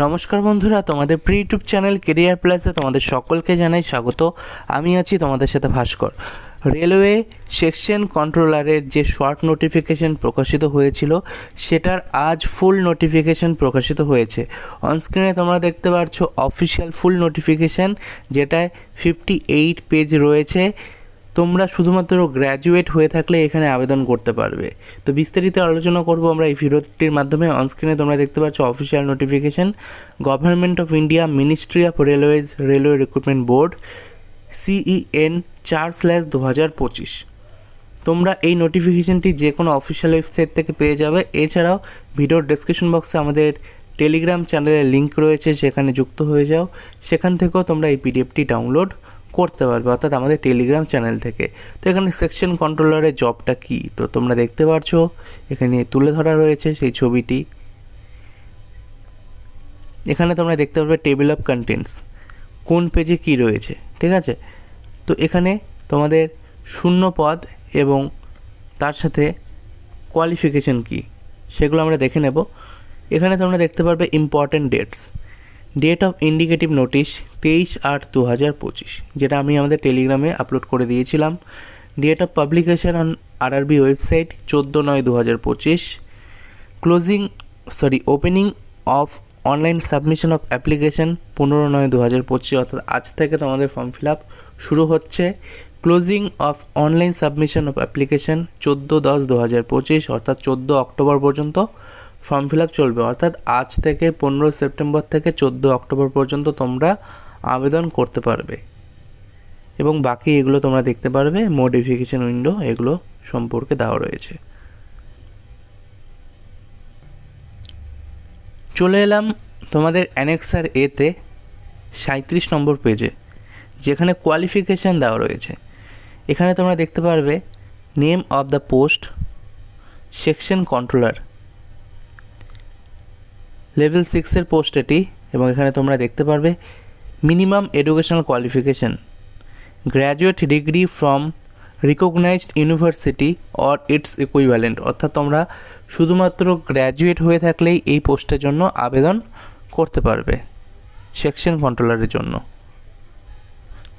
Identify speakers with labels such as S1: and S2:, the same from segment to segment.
S1: নমস্কার বন্ধুরা, তোমাদের প্রি ইউটিউব চ্যানেল কেরিয়ার প্লাসে তোমাদের সকলকে জানাই স্বাগত। আমি আছি তোমাদের সাথে ভাস্কর। রেলওয়ে সেকশন কন্ট্রোলারের যে শর্ট নোটিফিকেশন প্রকাশিত হয়েছিল, সেটার আজ ফুল নোটিফিকেশন প্রকাশিত হয়েছে। অনস্ক্রিনে তোমরা দেখতে পাচ্ছ অফিসিয়াল ফুল নোটিফিকেশন যেটায় ফিফটি এইট পেজ রয়েছে। তোমরা শুধুমাত্র গ্র্যাজুয়েট হয়ে থাকলে এখানে আবেদন করতে পারবে। তো বিস্তারিত আলোচনা করব আমরা এই ভিডিওটির মাধ্যমে। অনস্ক্রিনে তোমরা দেখতে পাচ্ছ official notification government of India ministry of railways railway recruitment board CEN চার স্ল্যাশ দু হাজার পঁচিশ। তোমরা এই নোটিফিকেশনটি যে কোনো অফিসিয়াল ওয়েবসাইট থেকে পেয়ে যাবে। এছাড়াও ভিডিওর ডেসক্রিপশন বক্সে আমাদের টেলিগ্রাম চ্যানেলের লিঙ্ক রয়েছে, সেখানে যুক্ত হয়ে যাও। সেখান থেকেও তোমরা এই পিডিএফটি ডাউনলোড করতে পারবে, অর্থাৎ আমাদের টেলিগ্রাম চ্যানেল থেকে। তো এখানে সেকশন কন্ট্রোলারের জবটা কী? তো তোমরা দেখতে পারছ, এখানে তুলে ধরা রয়েছে সেই ছবিটি। এখানে তোমরা দেখতে পারবে টেবিল অফ কন্টেন্টস কোন পেজে কী রয়েছে, ঠিক আছে? তো এখানে তোমাদের শূন্য পদ এবং তার সাথে কোয়ালিফিকেশন কী, সেগুলো আমরা দেখে নেব। এখানে তোমরা দেখতে পারবে important dates date of indicative notice তেইশ আট দু হাজার পঁচিশ, যেটা আমি আমাদের টেলিগ্রামে আপলোড করে দিয়েছিলাম। Date of publication on RRB website চোদ্দ নয় দু হাজার পঁচিশ। Closing sorry opening of online submission of application পনেরো নয় দু হাজার পঁচিশ, অর্থাৎ আজ থেকে তোমাদের ফর্ম ফিল আপ শুরু হচ্ছে। Closing of online submission of application চোদ্দ দশ দু হাজার পঁচিশ, অর্থাৎ চোদ্দ অক্টোবর পর্যন্ত। ফর্ম ফিল আপ চলবে। অর্থাৎ আজ থেকে পনেরো সেপ্টেম্বর থেকে চোদ্দ অক্টোবর পর্যন্ত তোমরা আবেদন করতে পারবে। এবং বাকি এগুলো তোমরা দেখতে পারবে মডিফিকেশন উইন্ডো এগুলো সম্পর্কে দেওয়া রয়েছে। চলে এলাম তোমাদের অ্যানেক্সার এতে সাঁত্রিশ নম্বর পেজে যেখানে কোয়ালিফিকেশান দেওয়া রয়েছে। এখানে তোমরা দেখতে পারবে name of the post section controller level সিক্সের পোস্ট এটি এবং এখানে তোমরা দেখতে পারবে minimum educational qualification. Graduate degree from recognised university or its equivalent. অর্থাৎ তোমরা শুধুমাত্র গ্র্যাজুয়েট হয়ে থাকলেই এই পোস্টের জন্য আবেদন করতে পারবে সেকশন কন্ট্রোলারের জন্য।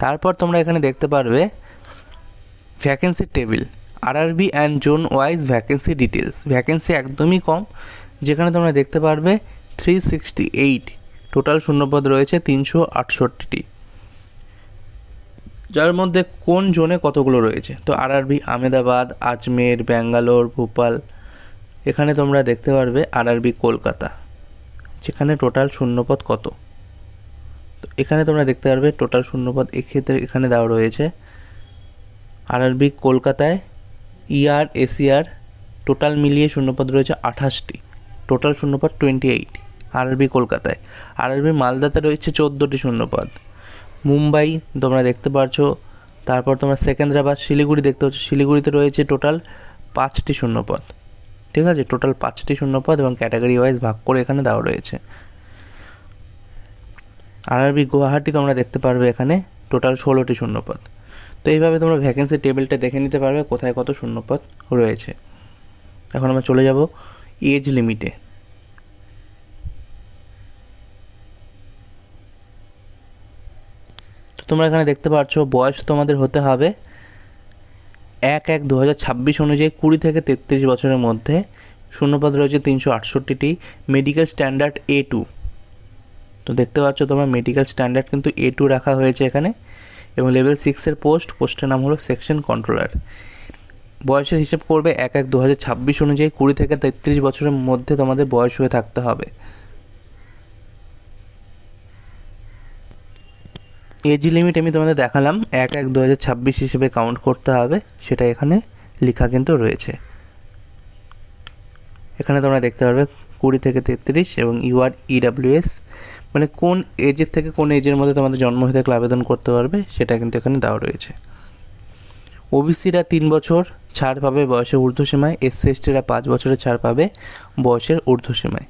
S1: তারপর তোমরা এখানে দেখতে পারবে vacancy table RRB and zone wise vacancy details vacancy একদমই কম, যেখানে তোমরা দেখতে পারবে থ্রি সিক্সটি এইট। টোটাল শূন্যপদ রয়েছে তিনশো আটষট্টিটি। যার মধ্যে কোন জোনে কতগুলো রয়েছে? তো আরআরবি, আহমেদাবাদ, আজমের, ব্যাঙ্গালোর, ভোপাল, এখানে তোমরা দেখতে পারবে আরআরবি, কলকাতা, যেখানে টোটাল শূন্যপদ কত? তো এখানে তোমরা দেখতে পারবে টোটাল শূন্যপদ এক্ষেত্রে এখানে দেওয়া রয়েছে আরআরবি, কলকাতায় ইআর এসিআর টোটাল মিলিয়ে শূন্যপদ রয়েছে আঠাশটি। টোটাল শূন্যপদ টোয়েন্টি এইট আরআরবি কলকাতায়। আরআরবি মালদাতে রয়েছে চোদ্দোটি শূন্যপদ। মুম্বাই তোমরা দেখতে পারছ, তারপর তোমরা সেকেন্দ্রাবাদ, শিলিগুড়ি দেখতে পাচ্ছ। শিলিগুড়িতে রয়েছে টোটাল পাঁচটি শূন্যপদ। ঠিক আছে? টোটাল পাঁচটি শূন্যপদ এবং ক্যাটাগরি ওয়াইজ ভাগ করে এখানে দেওয়া রয়েছে। আরআরবি গুয়াহাটি তোমরা দেখতে পারবে এখানে টোটাল ষোলোটি শূন্যপদ। তো এইভাবে তোমরা ভ্যাকেন্সি টেবিলটা দেখে নিতে পারবে কোথায় কত শূন্যপদ রয়েছে। এখন আমরা চলে যাব এজ লিমিটে তোমরা এখানে দেখতে পাচ্ছ বয়স তোমাদের হতে হবে এক এক দু হাজার ছাব্বিশ অনুযায়ী কুড়ি থেকে তেত্রিশ বছরের মধ্যে। শূন্যপদ রয়েছে তিনশো আটষট্টিটি মেডিকেল স্ট্যান্ডার্ড এ টু তো দেখতে পাচ্ছ তোমরা মেডিকেল স্ট্যান্ডার্ড কিন্তু এ টু রাখা হয়েছে এখানে এবং লেভেল সিক্সের পোস্ট পোস্টের নাম হলো সেকশন কন্ট্রোলার বয়সের হিসেব করবে এক এক দু হাজার ছাব্বিশ অনুযায়ী কুড়ি থেকে তেত্রিশ বছরের মধ্যে তোমাদের বয়স হয়ে থাকতে হবে। এজ লিমিট আমি তোমাদের দেখালাম, এক এক দু হাজার ছাব্বিশ হিসেবে কাউন্ট করতে হবে, সেটা এখানে লেখা কিন্তু রয়েছে। এখানে তোমরা দেখতে পারবে কুড়ি থেকে তেত্রিশ এবং ইউআর ইডাব্লিউএস মানে কোন এজের থেকে কোন এজের মধ্যে তোমাদের জন্ম থাকলে আবেদন করতে পারবে, সেটা কিন্তু এখানে দেওয়া রয়েছে। ওবিসিরা তিন বছর ছাড় পাবে বয়সের ঊর্ধ্বসীমায় এসসি এসটিরা পাঁচ বছরের ছাড় পাবে বয়সের ঊর্ধ্বসীমায়।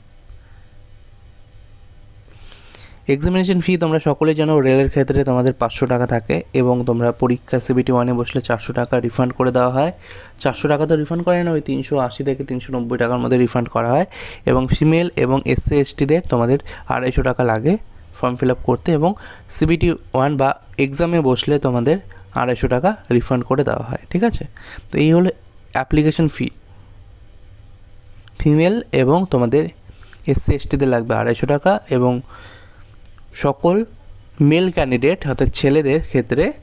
S1: এক্সামিনেশন ফি তোমরা সকলে জানো, রেলের ক্ষেত্রে তোমাদের পাঁচশো টাকা থাকে এবং তোমরা পরীক্ষা সিবিটি ওয়ানে বসলে চারশো টাকা রিফান্ড করে দেওয়া হয়। চারশো টাকা তো রিফান্ড করে না, ওই তিনশো আশি থেকে তিনশো নব্বই টাকার মধ্যে রিফান্ড করা হয় এবং ফিমেল এবং এসসি এসটিদের তোমাদের আড়াইশো টাকা লাগে ফর্ম ফিল আপ করতে এবং সিবিটি ওয়ান বা এক্সামে বসলে তোমাদের আড়াইশো টাকা রিফান্ড করে দেওয়া হয়, ঠিক আছে? তো এই হলো অ্যাপ্লিকেশন ফি ফিমেল এবং তোমাদের এসসি এসটিদের লাগবে আড়াইশো টাকা এবং সকল মেল ক্যান্ডিডেট অর্থাৎ ছেলেদের ক্ষেত্রে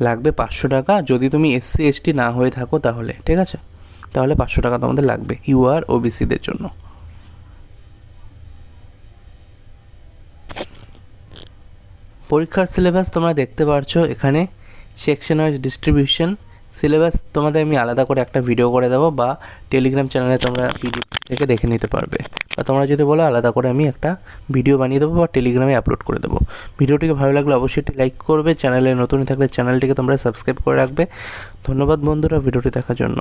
S1: লাগবে পাঁচশো টাকা। যদি তুমি এসসি এসটি না হয়ে থাকো তাহলে, ঠিক আছে? তাহলে পাঁচশো টাকা তোমাদের লাগবে। ইউ ইউআর ওবিসিদের জন্য। পরীক্ষার সিলেবাস তোমরা দেখতে পারছ এখানে। সেকশন ওয়াইজ ডিস্ট্রিবিউশন সিলেবাস তোমাদের আমি আলাদা করে একটা ভিডিও করে দেবো বা টেলিগ্রাম চ্যানেলে তোমরা ভিডিও থেকে দেখে নিতে পারবে। বা তোমরা যদি বলো আলাদা করে আমি একটা ভিডিও বানিয়ে দেবো বা টেলিগ্রামে আপলোড করে দেবো। ভিডিওটিকে ভালো লাগলে অবশ্যই একটি লাইক করবে চ্যানেলে নতুন থাকলে চ্যানেলটিকে তোমরা সাবস্ক্রাইব করে রাখবে। ধন্যবাদ বন্ধুরা, ভিডিওটি দেখার জন্য।